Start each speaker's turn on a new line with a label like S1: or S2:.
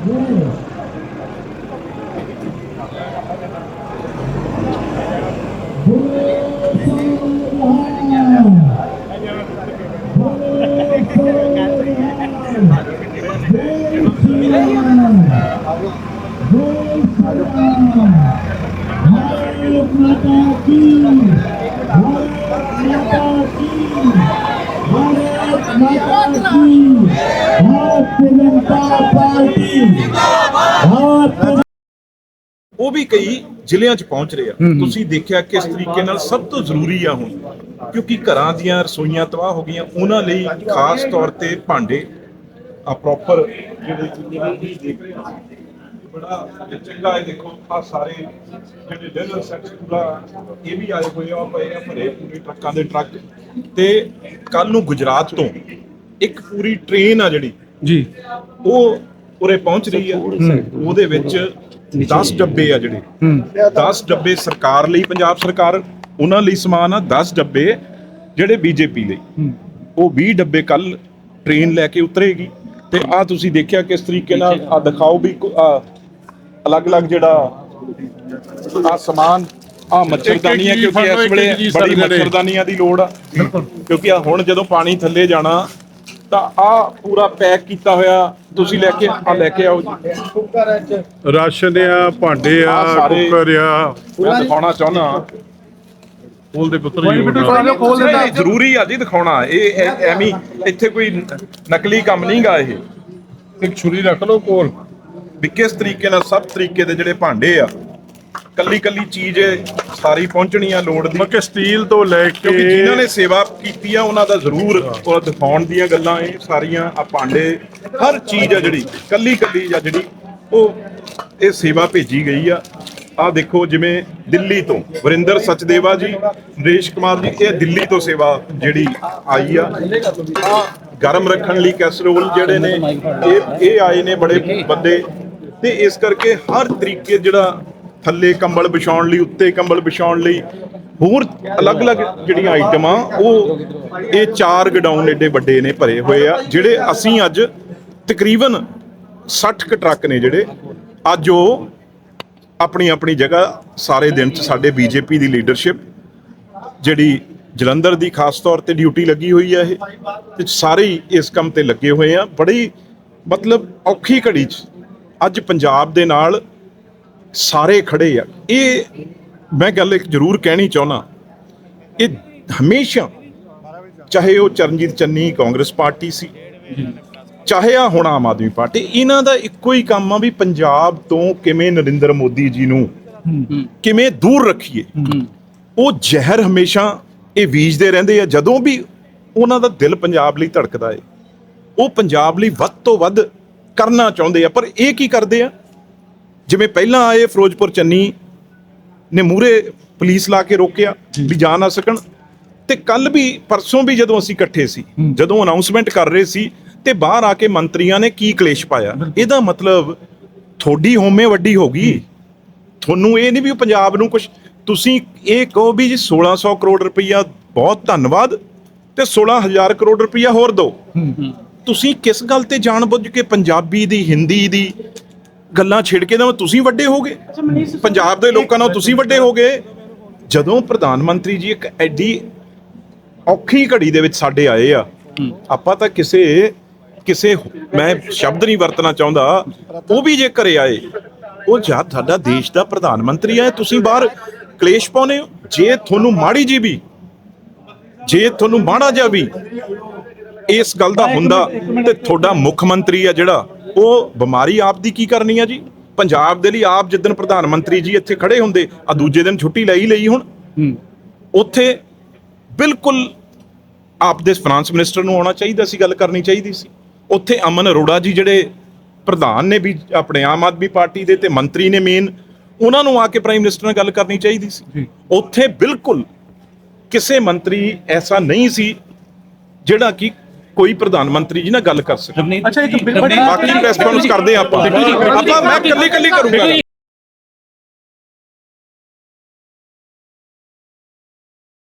S1: Hayır, Mataki!
S2: ਉਹ ਵੀ ਕਈ ਜ਼ਿਲ੍ਹਿਆਂ 'ਚ ਪਹੁੰਚ ਰਹੇ ਆ। ਤੁਸੀਂ ਦੇਖਿਆ ਕਿਸ ਤਰੀਕੇ ਨਾਲ ਸਭ ਤੋਂ ਜ਼ਰੂਰੀ ਆ ਹੁਣ? ਕਿਉਂਕਿ ਘਰਾਂ ਦੀਆਂ ਰਸੋਈਆਂ ਤਬਾਹ ਹੋ ਗਈਆਂ ਉਹਨਾਂ ਲਈ ਖਾਸ ਤੌਰ ਤੇ ਭਾਂਡੇ ਆ ਪ੍ਰੋਪਰ ਜਿਹੜੇ ਬੜਾ ਚੰਗਾ ਹੈ ਦੇਖੋ ਆ ਸਾਰੇ ਜਿਹੜੇ ਡਿਨਰ ਸੈੱਟ ਪੂਰਾ ਇਹ ਵੀ ਆਏ ਹੋਏ ਆ ਪਏ ਆ ਭਰੇ ਪੂਰੇ ਟਰੱਕਾਂ ਦੇ ਟਰੱਕ। ਤੇ ਕੱਲ ਨੂੰ ਗੁਜਰਾਤ ਤੋਂ ਇੱਕ ਪੂਰੀ ਟ੍ਰੇਨ ਆ ਜਿਹੜੀ
S3: ਜੀ।
S2: ਉਹ ਉਰੇ ਪਹੁੰਚ ਰਹੀ ਆ। ਉਹਦੇ ਵਿੱਚ 10 ਡੱਬੇ ਆ ਜਿਹੜੇ। 10 ਡੱਬੇ ਸਰਕਾਰ ਲਈ ਪੰਜਾਬ ਸਰਕਾਰ ਉਹਨਾਂ ਲਈ ਸਮਾਨ ਆ 10 ਡੱਬੇ ਜਿਹੜੇ ਬੀਜੇਪੀ ਲਈ। ਉਹ 20 ਡੱਬੇ ਕੱਲ ਟ੍ਰੇਨ ਲੈ ਕੇ ਉਤਰੇਗੀ। ਤੇ ਆ ਤੁਸੀਂ ਦੇਖਿਆ ਕਿਸ ਤਰੀਕੇ ਨਾਲ ਆ ਦਿਖਾਓ ਵੀ ਅਲੱਗ-ਅਲੱਗ ਜਿਹੜਾ ਆ ਸਮਾਨ ਆ ਮੱਛਰਦਾਨੀਆਂ
S3: ਇੱਕ-ਇੱਕ
S2: ਕਿਉਂਕਿ ਇਸ ਵੇਲੇ
S3: ਜੀ
S2: ਬੜੀ। ਮੱਛਰਦਾਨੀਆਂ ਦੀ ਲੋੜ ਆ। ਕਿਉਂਕਿ ਆ ਹੁਣ ਜਦੋਂ ਪਾਣੀ ਥੱਲੇ ਜਾਣਾ ਤਾਂ ਆ ਪੂਰਾ ਪੈਕ ਕੀਤਾ ਹੋਇਆ ਤੁਸੀਂ ਲੈ ਕੇ ਆ ਲੈ ਕੇ ਆਓ ਜੀ।
S3: ਰਾਸ਼ਨ ਆ ਭਾਂਡੇ ਆ
S2: ਆਹ ਸਾਰੇ-
S3: ਕੁੱਕਰ ਆ।
S2: ਮੈਂ ਦਿਖਾਉਣਾ ਚਾਹੁੰਦਾ
S3: ਫੁੱਲ ਦੇ ਪੁੱਤਰ ਹੀ ਹੋਣਾ।
S2: ਜ਼ਰੂਰੀ ਆ ਜੀ ਦਿਖਾਉਣਾ। ਇਹ ਐ- ਐਵੇਂ ਹੀ ਇੱਥੇ ਕੋਈ ਨ- ਨਕਲੀ ਕੰਮ ਨਹੀਂਗਾ ਇਹ।
S3: ਇੱਕ ਛੁਰੀ ਰੱਖ ਲਓ ਕੋਲ।
S2: ਵੀ ਕਿਸ ਤਰੀਕੇ ਨਾਲ ਸਭ ਤਰੀਕੇ ਦੇ ਜਿਹੜੇ ਭਾਂਡੇ ਆ ਕੱਲੀ ਕੱਲੀ ਚੀਜ਼ ਸਾਰੀ ਪਹੁੰਚਣੀ ਆ ਲੋੜ ਦੀ।
S3: ਮੱਕੇ ਸਟੀਲ ਤੋਂ ਲੈ ਕੇ
S2: ਕਿਉਂਕਿ ਜਿਨ੍ਹਾਂ ਨੇ ਸੇਵਾ ਕੀਤੀ ਆ ਉਹਨਾਂ ਦਾ ਜ਼ਰੂਰ ਉਹ ਦਿਖਾਉਣ ਦੀਆਂ ਗੱਲਾਂ ਇਹ ਸਾਰੀਆਂ ਆ ਭਾਂਡੇ। ਹਰ ਚੀਜ਼ ਆ ਜਿਹੜੀ ਕੱਲੀ ਕੱਲੀ ਆ ਜਿਹੜੀ ਉਹ ਇਹ ਸੇਵਾ ਭੇਜੀ ਗਈ ਆ। ਆ ਦੇਖੋ ਜਿਵੇਂ ਦਿੱਲੀ ਤੋਂ ਵਰਿੰਦਰ ਸਚਦੇਵਾ ਜੀ ਨਰੇਸ਼ ਕੁਮਾਰ ਜੀ ਇਹ ਦਿੱਲੀ ਤੋਂ ਸੇਵਾ ਜਿਹੜੀ ਆਈ ਆ। ਆ ਗਰਮ ਰੱਖਣ ਲਈ ਕੈਸਰੋਲ ਜਿਹੜੇ ਨੇ ਇਹ ਇਹ ਆਏ ਨੇ ਬੜੇ ਬੰਦੇ ਤੇ ਇਸ ਕਰਕੇ ਹਰ ਤਰੀਕੇ ਜਿਹੜਾ ਥੱਲੇ ਕੰਬਲ ਵਿਛਾਉਣ ਲਈ, ਉੱਤੇ ਕੰਬਲ ਵਿਛਾਉਣ ਲਈ ਹੋਰ ਅਲੱਗ-ਅਲੱਗ ਜਿਹੜੀਆਂ ਆਈਟਮਾਂ, ਉਹ ਇਹ ਚਾਰ ਗਡਾਊਨ ਏਡੇ ਵੱਡੇ ਨੇ, ਭਰੇ ਹੋਏ ਆ, ਜਿਹੜੇ ਅਸੀਂ ਅੱਜ ਤਕਰੀਬਨ 60 ਕ ਟਰੱਕ ਨੇ ਜਿਹੜੇ, ਅੱਜ ਉਹ ਆਪਣੀ ਆਪਣੀ ਜਗ੍ਹਾ ਸਾਰੇ ਦਿਨ ਚ ਸਾਡੇ ਬੀਜੇਪੀ ਦੀ ਲੀਡਰਸ਼ਿਪ, ਜਿਹੜੀ ਜਲੰਧਰ ਦੀ ਖਾਸ ਤੌਰ ਤੇ ਡਿਊਟੀ ਲੱਗੀ ਹੋਈ ਹੈ ਇਹ, ਤੇ ਸਾਰੇ ਹੀ ਇਸ ਕੰਮ ਤੇ ਲੱਗੇ ਹੋਏ ਆ, ਬੜੀ ਮਤਲਬ ਔਖੀ ਘੜੀ ਚ ਅੱਜ ਪੰਜਾਬ ਦੇ ਨਾਲ ਸਾਰੇ ਖੜੇ ਆ। ਇਹ ਮੈਂ ਗੱਲ ਇੱਕ ਜ਼ਰੂਰ ਕਹਿਣੀ ਚਾਹੁੰਦਾ। ਇਹ ਹਮੇਸ਼ਾ ਚਾਹੇ ਉਹ ਚਰਨਜੀਤ ਚੰਨੀ ਕਾਂਗਰਸ ਪਾਰਟੀ ਸੀ, ਚਾਹੇ ਆ ਹੁਣ ਆਮ ਆਦਮੀ ਪਾਰਟੀ, ਇਹਨਾਂ ਦਾ ਇੱਕੋ ਹੀ ਕੰਮ ਆ ਵੀ ਪੰਜਾਬ ਤੋਂ ਕਿਵੇਂ ਨਰਿੰਦਰ ਮੋਦੀ ਜੀ ਨੂੰ ਕਿਵੇਂ ਦੂਰ ਰੱਖੀਏ। ਉਹ ਜ਼ਹਿਰ ਹਮੇਸ਼ਾ ਇਹ ਬੀਜਦੇ ਰਹਿੰਦੇ ਆ। ਜਦੋਂ ਵੀ ਉਹਨਾਂ ਦਾ ਦਿਲ ਪੰਜਾਬ ਲਈ ਧੜਕਦਾ ਏ, ਉਹ ਪੰਜਾਬ ਲਈ ਵੱਧ ਤੋਂ ਵੱਧ ਕਰਨਾ ਚਾਹੁੰਦੇ ਆ। ਪਰ ਇਹ ਕੀ ਕਰਦੇ ਆ? ਜਿਵੇਂ ਪਹਿਲਾਂ ਆਏ ਫਿਰੋਜ਼ਪੁਰ ਚੰਨੀ ਨੇ ਮੂਰੇ ਪੁਲਿਸ ਲਾ ਕੇ ਰੋਕਿਆ ਵੀ ਜਾ ਨਾ ਸਕਣ। ਤੇ ਕੱਲ ਵੀ ਪਰਸੋਂ ਵੀ ਜਦੋਂ ਅਸੀਂ ਇਕੱਠੇ ਸੀ ਜਦੋਂ ਅਨਾਉਂਸਮੈਂਟ ਕਰ ਰਹੇ ਸੀ ਤੇ ਬਾਹਰ ਆ ਕੇ ਮੰਤਰੀਆਂ ਨੇ ਕੀ ਕਲੇਸ਼ ਪਾਇਆ? ਇਹਦਾ ਮਤਲਬ ਥੋੜੀ ਹੋਮੇ ਵੱਡੀ ਹੋ ਗਈ। ਤੁਹਾਨੂੰ ਇਹ ਨਹੀਂ ਵੀ ਪੰਜਾਬ ਨੂੰ ਕੁਝ ਤੁਸੀਂ ਇਹ ਕਹੋ ਵੀ ਜੀ 1600 ਕਰੋੜ ਰੁਪਈਆ ਬਹੁਤ ਧੰਨਵਾਦ ਤੇ 16000 ਕਰੋੜ ਰੁਪਈਆ ਹੋਰ ਦਿਓ ਤੁਸੀਂ ਕਿਸ ਗੱਲ ਤੇ ਜਾਣਬੁੱਝ ਕੇ ਪੰਜਾਬੀ ਦੀ ਹਿੰਦੀ ਦੀ ਗੱਲਾਂ ਛੇੜ ਕੇ ਤਾਂ ਤੁਸੀਂ ਵੱਡੇ ਹੋਗੇ ਪੰਜਾਬ ਦੇ ਲੋਕਾਂ ਨਾਲ ਤੁਸੀਂ ਵੱਡੇ ਹੋਗੇ ਜਦੋਂ ਪ੍ਰਧਾਨ ਮੰਤਰੀ ਜੀ ਇੱਕ ਐਡੀ ਔਖੀ ਘੜੀ ਦੇ ਵਿੱਚ ਸਾਡੇ ਆਏ ਆ ਆਪਾਂ ਤਾਂ ਕਿਸੇ ਕਿਸੇ ਮੈਂ ਸ਼ਬਦ ਨਹੀਂ ਵਰਤਣਾ ਚਾਹੁੰਦਾ। ਉਹ ਵੀ ਜੇ ਘਰੇ ਆਏ ਉਹ ਜਦ ਸਾਡਾ ਦੇਸ਼ ਦਾ ਪ੍ਰਧਾਨ ਮੰਤਰੀ ਆ ਤੁਸੀਂ ਬਾਹਰ ਕਲੇਸ਼ ਪਾਉਨੇ ਹੋ ਜੇ ਤੁਹਾਨੂੰ ਮਾੜੀ ਜੀ ਵੀ ਜੇ ਤੁਹਾਨੂੰ ਮਾੜਾ ਜਿਹਾ ਵੀ ਇਸ ਗੱਲ ਦਾ ਹੁੰਦਾ ਤੇ ਤੁਹਾਡਾ ਮੁੱਖ ਮੰਤਰੀ ਆ ਜਿਹੜਾ ਉਹ ਬਿਮਾਰੀ ਆਪ ਦੀ ਕੀ ਕਰਨੀ ਆ ਜੀ? ਪੰਜਾਬ ਦੇ ਲਈ ਆਪ ਜਿੱਦਣ ਪ੍ਰਧਾਨ ਮੰਤਰੀ ਜੀ ਇੱਥੇ ਖੜੇ ਹੁੰਦੇ ਆ ਦੂਜੇ ਦਿਨ ਛੁੱਟੀ ਲਈ ਲਈ ਹੁਣ। ਉੱਥੇ ਬਿਲਕੁਲ ਆਪ ਦੇ ਫਾਈਨਾਂਸ ਮਿਨਿਸਟਰ ਨੂੰ ਆਉਣਾ ਚਾਹੀਦਾ ਸੀ ਗੱਲ ਕਰਨੀ ਚਾਹੀਦੀ ਸੀ। ਉੱਥੇ ਅਮਨ ਅਰੋੜਾ ਜੀ ਜਿਹੜੇ ਪ੍ਰਧਾਨ ਨੇ ਵੀ ਆਪਣੇ ਆਮ ਆਦਮੀ ਪਾਰਟੀ ਦੇ ਤੇ ਮੰਤਰੀ ਨੇ ਮੇਨ ਉਹਨਾਂ ਨੂੰ ਆ ਕੇ ਪ੍ਰਾਈਮ ਮਿਨਿਸਟਰ ਨਾਲ ਗੱਲ ਕਰਨੀ ਚਾਹੀਦੀ ਸੀ। ਉੱਥੇ ਬਿਲਕੁਲ ਕਿਸੇ ਮੰਤਰੀ ਐਸਾ ਨਹੀਂ ਸੀ ਜਿਹੜਾ ਕਿ ਕੋਈ ਪ੍ਰਧਾਨ ਮੰਤਰੀ ਜੀ ਨਾਲ ਗੱਲ ਕਰ ਸਕੇ
S4: ਅੱਛਾ ਇੱਕ
S2: ਬਾਕੀ ਪ੍ਰੈਸ ਕਾਨਫਰੰਸ ਕਰਦੇ ਹਾਂ ਆਪਾਂ। ਆਪਾਂ ਮੈਂ ਕੱਲੀ ਕੱਲੀ ਕਰੂੰਗਾ